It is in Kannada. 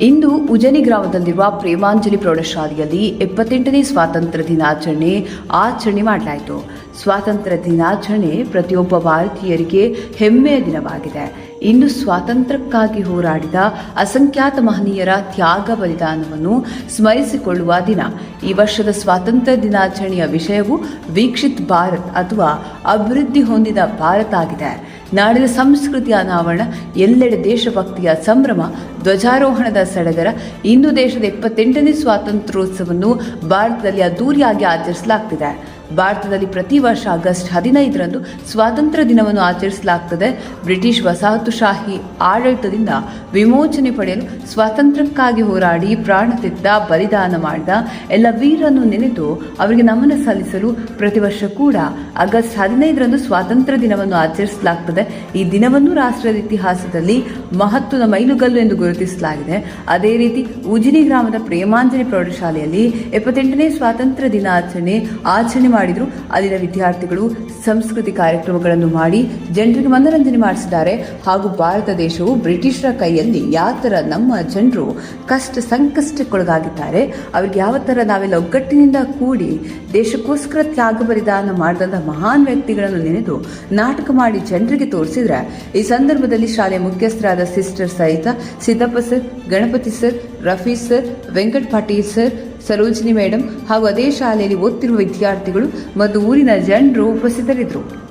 ಇಂದು ಉಜನಿ ಗ್ರಾಮದಲ್ಲಿರುವ ಪ್ರೇಮಾಂಜಲಿ ಪ್ರೌಢಶಾಲೆಯಲ್ಲಿ ಎಪ್ಪತ್ತೆಂಟನೇ ಸ್ವಾತಂತ್ರ್ಯ ದಿನಾಚರಣೆ ಆಚರಣೆ ಮಾಡಲಾಯಿತು. ಸ್ವಾತಂತ್ರ್ಯ ದಿನಾಚರಣೆ ಪ್ರತಿಯೊಬ್ಬ ಭಾರತೀಯರಿಗೆ ಹೆಮ್ಮೆಯ ದಿನವಾಗಿದೆ. ಇಂದು ಸ್ವಾತಂತ್ರ್ಯಕ್ಕಾಗಿ ಹೋರಾಡಿದ ಅಸಂಖ್ಯಾತ ಮಹನೀಯರ ತ್ಯಾಗ ಬಲಿದಾನವನ್ನು ಸ್ಮರಿಸಿಕೊಳ್ಳುವ ದಿನ. ಈ ವರ್ಷದ ಸ್ವಾತಂತ್ರ್ಯ ದಿನಾಚರಣೆಯ ವಿಷಯವು ವೀಕ್ಷಿತ್ ಭಾರತ್ ಅಥವಾ ಅಭಿವೃದ್ಧಿ ಹೊಂದಿದ ಭಾರತ ಆಗಿದೆ ನಾಡಿನ ಸಂಸ್ಕೃತಿಯ ಅನಾವರಣ, ಎಲ್ಲೆಡೆ ದೇಶಭಕ್ತಿಯ ಸಂಭ್ರಮ ಧ್ವಜಾರೋಹಣದ ಸಡಗರ ಇಂದು ದೇಶದ ಎಪ್ಪತ್ತೆಂಟನೇ ಸ್ವಾತಂತ್ರ್ಯೋತ್ಸವವನ್ನು ಭಾರತದಲ್ಲಿ ಅದ್ದೂರಿಯಾಗಿ ಆಚರಿಸಲಾಗ್ತಿದೆ. ಭಾರತದಲ್ಲಿ ಪ್ರತಿ ವರ್ಷ ಆಗಸ್ಟ್ ಹದಿನೈದರಂದು ಸ್ವಾತಂತ್ರ್ಯ ದಿನವನ್ನು ಆಚರಿಸಲಾಗ್ತದೆ. ಬ್ರಿಟಿಷ್ ವಸಾಹತುಶಾಹಿ ಆಡಳಿತದಿಂದ ವಿಮೋಚನೆ ಪಡೆಯಲು ಸ್ವಾತಂತ್ರ್ಯಕ್ಕಾಗಿ ಹೋರಾಡಿ ಪ್ರಾಣ ತೆತ್ತ ಬಲಿದಾನ ಮಾಡಿದ ಎಲ್ಲ ವೀರನ್ನು ನೆನೆದು ಅವರಿಗೆ ನಮನ ಸಲ್ಲಿಸಲು ಪ್ರತಿ ವರ್ಷ ಕೂಡ ಆಗಸ್ಟ್ ಹದಿನೈದರಂದು ಸ್ವಾತಂತ್ರ್ಯ ದಿನವನ್ನು ಆಚರಿಸಲಾಗ್ತದೆ. ಈ ದಿನವನ್ನು ರಾಷ್ಟ್ರದ ಇತಿಹಾಸದಲ್ಲಿ ಮಹತ್ವದ ಮೈಲುಗಲ್ಲು ಎಂದು ಗುರುತಿಸಲಾಗಿದೆ. ಅದೇ ರೀತಿ ಉಜಿನಿ ಗ್ರಾಮದ ಪ್ರೇಮಾಂಜಲಿ ಪ್ರೌಢಶಾಲೆಯಲ್ಲಿ ಎಪ್ಪತ್ತೆಂಟನೇ ಸ್ವಾತಂತ್ರ್ಯ ದಿನಾಚರಣೆ ಆಚರಣೆ ಮಾಡಿದ್ರು. ಅಲ್ಲಿನ ವಿದ್ಯಾರ್ಥಿಗಳು ಸಂಸ್ಕೃತಿ ಕಾರ್ಯಕ್ರಮಗಳನ್ನು ಮಾಡಿ ಜನರಿಗೆ ಮನರಂಜನೆ ಮಾಡಿಸಿದ್ದಾರೆ. ಹಾಗೂ ಭಾರತ ದೇಶವು ಬ್ರಿಟಿಷರ ಕೈಯಲ್ಲಿ ಯಾವ ಥರ ನಮ್ಮ ಜನರು ಕಷ್ಟ ಸಂಕಷ್ಟಕ್ಕೊಳಗಾಗಿದ್ದಾರೆ. ಅವ್ರಿಗೆ ಯಾವ ಥರ ನಾವೆಲ್ಲ ಒಗ್ಗಟ್ಟಿನಿಂದ ಕೂಡಿ ದೇಶಕ್ಕೋಸ್ಕರ ತ್ಯಾಗ ಬಲಿದಾನ ಮಾಡಿದಂಥ ಮಹಾನ್ ವ್ಯಕ್ತಿಗಳನ್ನು ನೆನೆದು ನಾಟಕ ಮಾಡಿ ಜನರಿಗೆ ತೋರಿಸಿದ್ರೆ, ಈ ಸಂದರ್ಭದಲ್ಲಿ ಶಾಲೆಯ ಮುಖ್ಯಸ್ಥರಾದ ಸಿಸ್ಟರ್ ಸಹಿತ Siddappa sir, Ganapati sir Rafees sir Venkat Patil sir Sarojini madam ಹಾಗೂ ಅದೇ ಶಾಲೆಯಲ್ಲಿ ಓದ್ತಿರುವ ವಿದ್ಯಾರ್ಥಿಗಳು ಮತ್ತು ಊರಿನ ಜನರು ಉಪಸ್ಥಿತರಿದ್ದರು.